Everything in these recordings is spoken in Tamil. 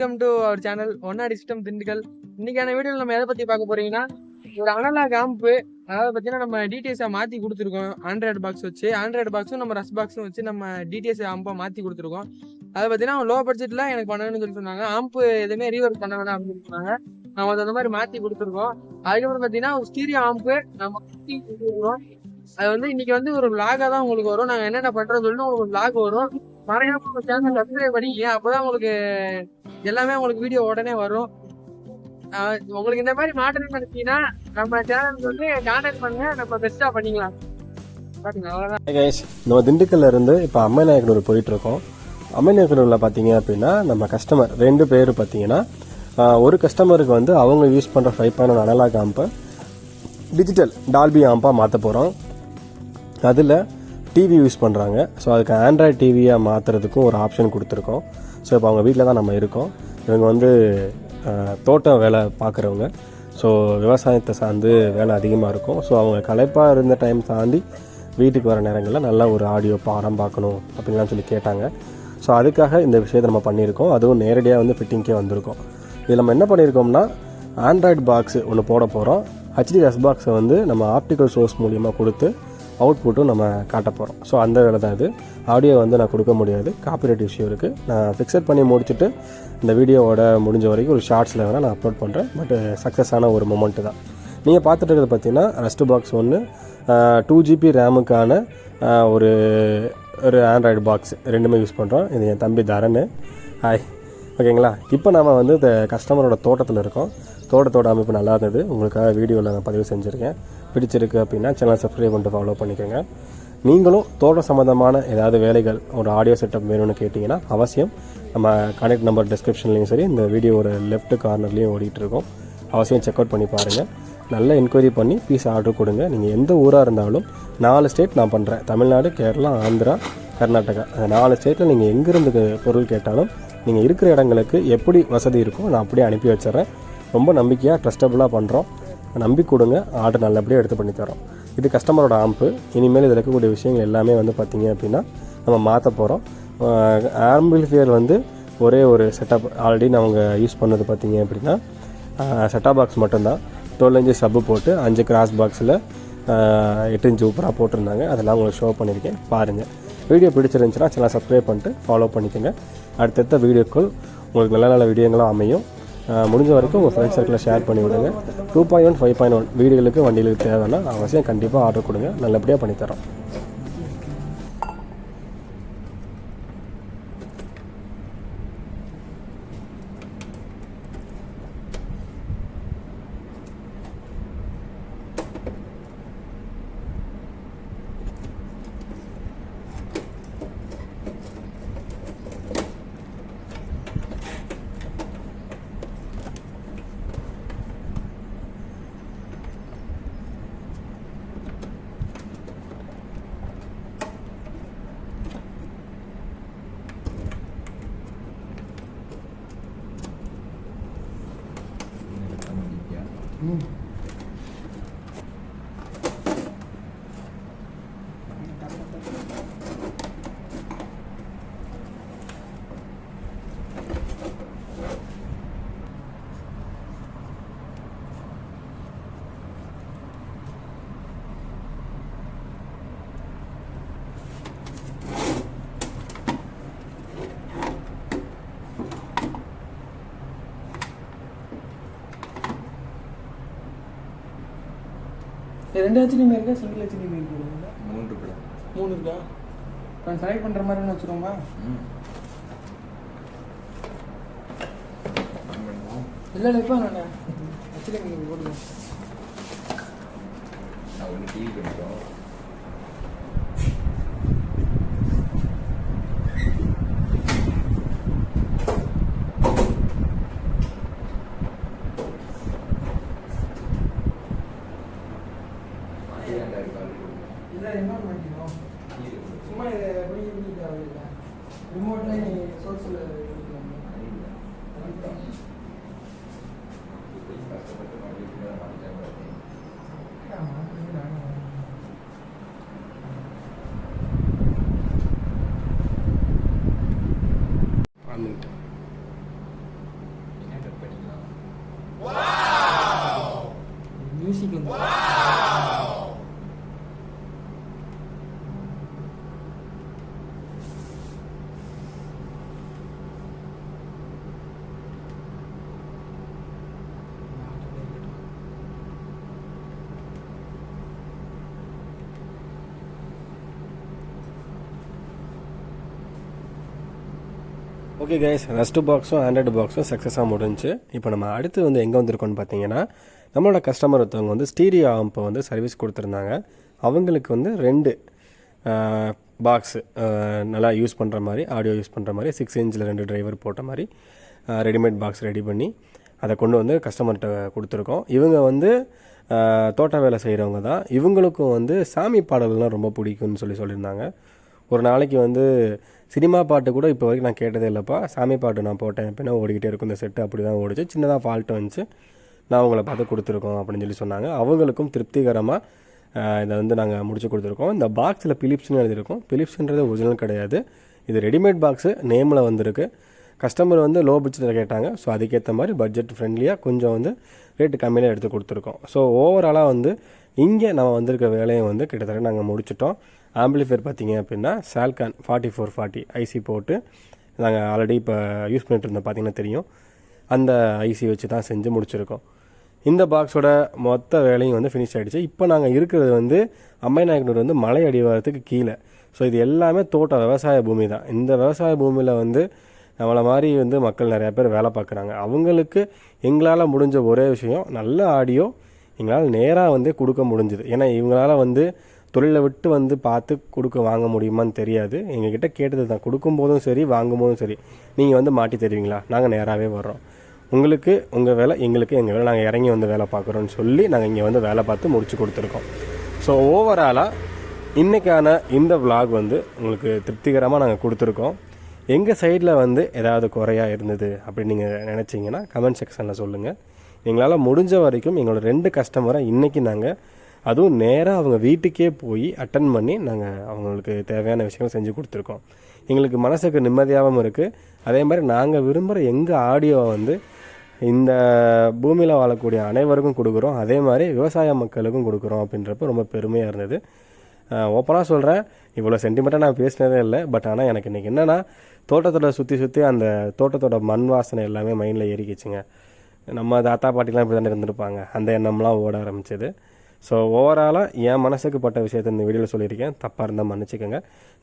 வெல்கம் டு அவர் சேனல் ஒன்னாடி சிஸ்டம் திண்டுக்கல் இன்னைக்கான வீடியோவில் நம்ம எதை பத்தி பார்க்க போறீங்கன்னா ஒரு அனலாக் ஆம்பு அதாவது பார்த்தீங்கன்னா நம்ம டிடிஎஸ் மாற்றி கொடுத்துருக்கோம். ஆண்ட்ராய்டு பாக்ஸ் வச்சு ஆண்ட்ராய்டு பாக்ஸும் நம்ம ரஸ் பாக்ஸும் வச்சு நம்ம டிடிஎஸ் ஆம்பை மாற்றி கொடுத்துருக்கோம். அதை பார்த்தீங்கன்னா லோ பட்ஜெட்டில் எனக்கு பண்ணணும்னு சொல்லி சொன்னாங்க. ஆம்பு எதுவுமே ரீவர்க் பண்ண வேணாம் அப்படின்னு சொன்னாங்க. நம்ம அந்த மாதிரி மாற்றி கொடுத்துருக்கோம். அதுக்கப்புறம் பார்த்தீங்கன்னா ஒரு ஸ்டீரியோ ஆம்பு நம்ம கொடுத்துருக்கோம் அது வந்து இன்னைக்கு வந்து ஒரு vlog-ஆ தான் உங்களுக்கு வரும். நாங்கள் என்னென்ன பண்ணுறோம்னு சொல்லி உங்களுக்கு லாக் வரும். மறையாம உங்க சேனல் சப்ஸ்கிரைப் பண்ணிங்க அப்பதான் உங்களுக்கு எல்லாமே உங்களுக்கு வீடியோ உடனே வரும். உங்களுக்கு இந்த மாதிரி மாற்றம் நினைச்சீங்கன்னா நம்ம சேனலுக்கு வந்து கான்டாக்ட் பண்ணுங்க. நம்ம பெஸ்டா பண்ணிக்கலாம். நம்ம திண்டுக்கல்ல இருந்து இப்போ அம்மைநாயக்கனூர் போயிட்டு இருக்கோம் அம்மைநாயக்கனூர்ல பாத்தீங்க அப்படின்னா நம்ம கஸ்டமர் ரெண்டு பேர் பார்த்தீங்கன்னா ஒரு கஸ்டமருக்கு வந்து அவங்க யூஸ் பண்ற ஃபைவ் பாயிண்ட் அனலாக் ஆம்பை டிஜிட்டல் டால்பி ஆம்பா மாற்ற போறோம். அதில் டிவி யூஸ் பண்ணுறாங்க ஸோ அதுக்கு ஆண்ட்ராய்ட் டிவியாக மாற்றுறதுக்கும் ஒரு ஆப்ஷன் கொடுத்துருக்கோம். ஸோ இப்போ அவங்க வீட்டில் தான் நம்ம இருக்கோம். இவங்க வந்து தோட்டம் வேலை பார்க்குறவங்க. ஸோ விவசாயத்தை சார்ந்து வேலை அதிகமாக இருக்கும். ஸோ அவங்க களைப்பாக இருந்த டைம் தாண்டி வீட்டுக்கு வர நேரங்களில் நல்ல ஒரு ஆடியோ பாடம் பார்க்கணும் அப்படின்லாம் சொல்லி கேட்டாங்க. ஸோ அதுக்காக இந்த விஷயத்தை நம்ம பண்ணியிருக்கோம். அதுவும் நேரடியாக வந்து ஃபிட்டிங்க்கே வந்திருக்கோம். இதில் நம்ம என்ன பண்ணியிருக்கோம்னா ஆண்ட்ராய்டு பாக்ஸ் ஒன்று போட போகிறோம் ஹெச்டி எஸ் பாக்ஸை வந்து நம்ம ஆப்டிக்கல் சோர்ஸ் மூலியமாக கொடுத்து அவுட்புட்டும் நம்ம காட்ட போகிறோம் ஸோ அந்த வேலை தான் இது. ஆடியோ வந்து நான் கொடுக்க முடியாது. காப்பிரைட் இஷ்யூ இருக்குது நான் ஃபிக்ஸட் பண்ணி முடிச்சுட்டு இந்த வீடியோவோட முடிஞ்ச வரைக்கும் ஒரு ஷார்ட்ஸில் வேணால் நான் அப்லோட் பண்ணுறேன் பட் சக்ஸஸான ஒரு மொமெண்ட்டு தான். நீங்கள் பார்த்துட்டு இருக்கிறது பார்த்தீங்கன்னா ரெஸ்ட் பாக்ஸ் ஒன்று டூ ஜிபி ரேமுக்கான ஒரு ஒரு ஆண்ட்ராய்டு பாக்ஸ் ரெண்டுமே யூஸ் பண்ணுறோம் இது என் தம்பி தரன். ஹாய் ஓகேங்களா? இப்போ நம்ம வந்து இந்த கஸ்டமரோட தோட்டத்தில் இருக்கோம். தோட்டத்தோட அமைப்பு நல்லா இருந்தது. உங்களுக்காக வீடியோவில் நான் பதிவு செஞ்சுருக்கேன். பிடிச்சிருக்கு அப்படின்னா சேனல் சப்ஸ்கிரைப் பண்ணிட்டு ஃபாலோ பண்ணிக்கோங்க. நீங்களும் தோட்டம் சம்மந்தமான ஏதாவது வேலைகள் ஒரு ஆடியோ செட்டப் வேணும்னு கேட்டிங்கன்னா அவசியம் நம்ம கான்டாக்ட் நம்பர் டிஸ்கிரிப்ஷன்லையும் சரி இந்த வீடியோவோட லெஃப்ட் கார்னர்லேயும் ஓடிட்டுருக்கோம் அவசியம் செக் அவுட் பண்ணி பாருங்கள் நல்ல என்கொயரி பண்ணி பீஸ் ஆர்டர் கொடுங்க. நீங்கள் எந்த ஊராக இருந்தாலும் நாலு ஸ்டேட் நான் பண்ணுறேன் தமிழ்நாடு கேரளா ஆந்திரா கர்நாடகா. அந்த நாலு ஸ்டேட்டில் நீங்கள் எங்கேருந்து பொருள் கேட்டாலும் நீங்கள் இருக்கிற இடங்களுக்கு எப்படி வசதி இருக்கோ நான் அப்படியே அனுப்பி வச்சிடுறேன். ரொம்ப நம்பிக்கையாக ட்ரஸ்டபுளாக பண்ணுறோம் நம்பி கொடுங்க. ஆர்டர் நல்லபடியாக எடுத்து பண்ணி தரோம். இது கஸ்டமரோட ஆம்பு இனிமேல் இதில் இருக்கக்கூடிய விஷயங்கள் எல்லாமே வந்து பார்த்தீங்க அப்படின்னா நம்ம மாற்ற போகிறோம் ஆம்பிளிஃபியர் வந்து ஒரே ஒரு செட்டப் ஆல்ரெடி நான் அவங்க யூஸ் பண்ணது பார்த்தீங்க அப்படின்னா செட்டப் பாக்ஸ் மட்டும்தான். டுவெல் இன்ச்சு சப்பு போட்டு அஞ்சு கிராஸ் பாக்ஸில் எட்டு இன்ச்சு ஊப்பராக போட்டிருந்தாங்க. அதெல்லாம் உங்களுக்கு ஷோ பண்ணியிருக்கேன் பாருங்கள் வீடியோ பிடிச்சிருந்துச்சுன்னா சேனல் சப்ஸ்கிரைப் பண்ணிட்டு ஃபாலோ பண்ணிக்கோங்க. அடுத்தடுத்த வீடியோக்கள் உங்களுக்கு நல்ல நல்ல வீடியோங்களும் அமையும். முடிஞ்ச வரைக்கும் உங்கள் ஃப்ரெண்ட்ஸ் சர்க்கிளில் ஷேர் பண்ணி விடுங்க. Two point one five point one வீடுகளுக்கு வண்டிகளுக்கு தேவைன்னா அவசியம் கண்டிப்பாக ஆர்டர் கொடுங்க. நல்லபடியாக பண்ணித்தரோம். ரெண்டு ஹெச்டிஎம் இருக்கா சிங்கிள் ஹெச்டிஎம் இருக்கா மூன்று கூட மூணு இருக்கா இப்போ செலக்ட் பண்ற மாதிரி வச்சுருவோமா இல்லை இல்லை இப்போ நான் ஹெச்டிஎம் போடுங்க நான் ஒன்று டிவி பண்ணிட்டோம் இல்லை என்ன பண்ணிக்கிறோம்? சும்மா இதை எப்படி எப்படி தேவையில்லை ரிமோட்டில் நீ சோர்ஸில் ஓகே கைஸ் ரெஸ்ட் பாக்ஸும் ஆண்ட்ராய்டு பாக்ஸும் சக்ஸஸாக முடிஞ்சு. இப்போ நம்ம அடுத்து வந்து எங்கே வந்திருக்கோம்னு பார்த்தீங்கன்னா நம்மளோட கஸ்டமர் ஒருத்தவங்க வந்து ஸ்டீரியோ ஆம்பை வந்து சர்வீஸ் கொடுத்துருந்தாங்க. அவங்களுக்கு வந்து ரெண்டு பாக்ஸு நல்லா யூஸ் பண்ணுற மாதிரி ஆடியோ யூஸ் பண்ணுற மாதிரி சிக்ஸ் இன்ச்சில் ரெண்டு டிரைவர் போட்ட மாதிரி ரெடிமேட் பாக்ஸ் ரெடி பண்ணி அதை கொண்டு வந்து கஸ்டமர்கிட்ட கொடுத்துருக்கோம். இவங்க வந்து தோட்ட வேலை செய்கிறவங்க தான். இவங்களுக்கும் வந்து சாமி பாடல்கள்லாம் ரொம்ப பிடிக்கும்னு சொல்லி சொல்லியிருந்தாங்க. ஒரு நாளைக்கு வந்து சினிமா பாட்டு கூட இப்போ வரைக்கும் நான் கேட்டதே இல்லைப்பா. சாமி பாட்டு நான் போட்டேன் எப்படின்னா ஓடிக்கிட்டே இருக்கும். இந்த செட்டு அப்படி தான் ஓடிச்சு. சின்னதாக ஃபால்ட் வந்துச்சு. நான் உங்களை பார்த்து கொடுத்துருக்கோம் அப்படின்னு சொல்லி சொன்னாங்க. அவங்களுக்கும் திருப்திகரமாக இதை வந்து நாங்கள் முடிச்சு கொடுத்துருக்கோம். இந்த பாக்ஸில் பிலிப்ஸ்னு எழுதியிருக்கோம். பிலிப்ஸ்ன்றது ஒரிஜினல் கிடையாது. இது ரெடிமேட் பாக்ஸு நேமில் வந்திருக்கு. கஸ்டமர் வந்து லோ பட்ஜெட்டில் கேட்டாங்க. ஸோ அதுக்கேற்ற மாதிரி பட்ஜெட் ஃப்ரெண்ட்லியாக கொஞ்சம் வந்து ரேட்டு கம்மியாக எடுத்து கொடுத்துருக்கோம். ஸோ ஓவராலாக வந்து இங்கே நம்ம வந்திருக்க வேலையை வந்து கிட்டத்தட்ட நாங்கள் முடிச்சிட்டோம். ஆம்பிளிஃபையர் பார்த்தீங்க அப்படின்னா சால்கான் ஃபார்ட்டி ஃபோர் ஃபார்ட்டி ஐசி போட்டு நாங்கள் ஆல்ரெடி இப்போ யூஸ் பண்ணிட்டு இருந்தோம் பார்த்தீங்கன்னா தெரியும். அந்த ஐசி வச்சு தான் செஞ்சு முடிச்சிருக்கோம். இந்த பாக்ஸோட மொத்த வேலையும் வந்து ஃபினிஷ் ஆகிடுச்சு இப்போ நாங்கள் இருக்கிறது வந்து அம்மை நாயக்கனூர் வந்து மலை அடிவாரத்துக்கு கீழே. ஸோ இது எல்லாமே தோட்டம் விவசாய பூமி தான். இந்த விவசாய பூமியில் வந்து நம்மளை மாதிரி வந்து மக்கள் நிறையா பேர் வேலை பார்க்குறாங்க. அவங்களுக்கு எங்களால் முடிஞ்ச ஒரே விஷயம் நல்ல ஆடியோ எங்களால் நேராக வந்து கொடுக்க முடிஞ்சுது. ஏன்னா இவங்களால் வந்து தொழிலை விட்டு வந்து பார்த்து கொடுக்க வாங்க முடியுமான்னு தெரியாது. எங்ககிட்ட கேட்டது தான். கொடுக்கும்போதும் சரி வாங்கும்போதும் சரி. நீங்கள் வந்து மாட்டி தருவீங்களா? நாங்கள் நேராகவே வர்றோம். உங்களுக்கு உங்கள் வேலை எங்களுக்கு எங்கள் வேலை. நாங்கள் இறங்கி வந்து வேலை பார்க்குறோன்னு சொல்லி நாங்கள் இங்கே வந்து வேலை பார்த்து முடிச்சு கொடுத்துருக்கோம். ஸோ ஓவராலாக இன்றைக்கான இந்த vlog வந்து உங்களுக்கு திருப்திகரமாக நாங்கள் கொடுத்துருக்கோம். எங்கள் சைடில் வந்து ஏதாவது குறையாக இருந்தது அப்படின்னு நீங்கள் நினச்சிங்கன்னா கமெண்ட் செக்ஷனில் சொல்லுங்கள் எங்களால் முடிஞ்ச வரைக்கும் எங்களோட ரெண்டு கஸ்டமரை இன்றைக்கி நாங்கள் அதுவும் நேராக அவங்க வீட்டுக்கே போய் அட்டன் பண்ணி நாங்கள் அவங்களுக்கு தேவையான விஷயங்கள் செஞ்சு கொடுத்துருக்கோம். எங்களுக்கு மனசுக்கு நிம்மதியாகவும் இருக்குது அதே மாதிரி நாங்கள் விரும்புகிற எங்கள் ஆடியோவை வந்து இந்த பூமியில் வாழக்கூடிய அனைவருக்கும் கொடுக்குறோம். அதே மாதிரி விவசாய மக்களுக்கும் கொடுக்குறோம் அப்படின்றப்ப ரொம்ப பெருமையாக இருந்தது. ஓப்பனாக சொல்கிறேன் இவ்வளோ சென்டிமெண்ட்டாக நான் பேசினதே இல்லை. பட் ஆனால் எனக்கு இன்றைக்கி என்னென்னா தோட்டத்தோட சுற்றி சுற்றி அந்த தோட்டத்தோட மண் வாசனை எல்லாமே மைண்டில் ஏறிக்கிச்சுங்க. நம்ம தாத்தா பாட்டிலாம் இப்படி தானே இருந்திருப்பாங்க. அந்த எண்ணம்லாம் ஓட ஆரம்பிச்சது. ஸோ ஓவராலாக என் மனசுக்கு பட்ட விஷயத்தை இந்த வீடியோவில் சொல்லியிருக்கேன். தப்பாக இருந்தால் மன்னிச்சுக்கோங்க.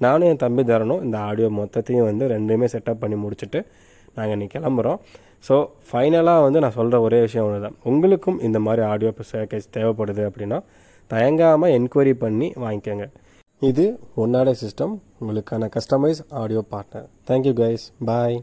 நானும் என் தம்பி தரணும் இந்த ஆடியோ மொத்தத்தையும் வந்து ரெண்டுமே செட்டப் பண்ணி முடிச்சுட்டு நாங்கள் இன்றைக்கி கிளம்புறோம். ஸோ ஃபைனலாக வந்து நான் சொல்கிற ஒரே விஷயம் ஒன்று தான் உங்களுக்கும் இந்த மாதிரி ஆடியோ பேக்கேஜ் தேவைப்படுது அப்படின்னா தயங்காமல் என்கொயரி பண்ணி வாங்கிக்கோங்க. இது ஒன்னாடே சிஸ்டம் உங்களுக்கான customise audio partner thank you guys bye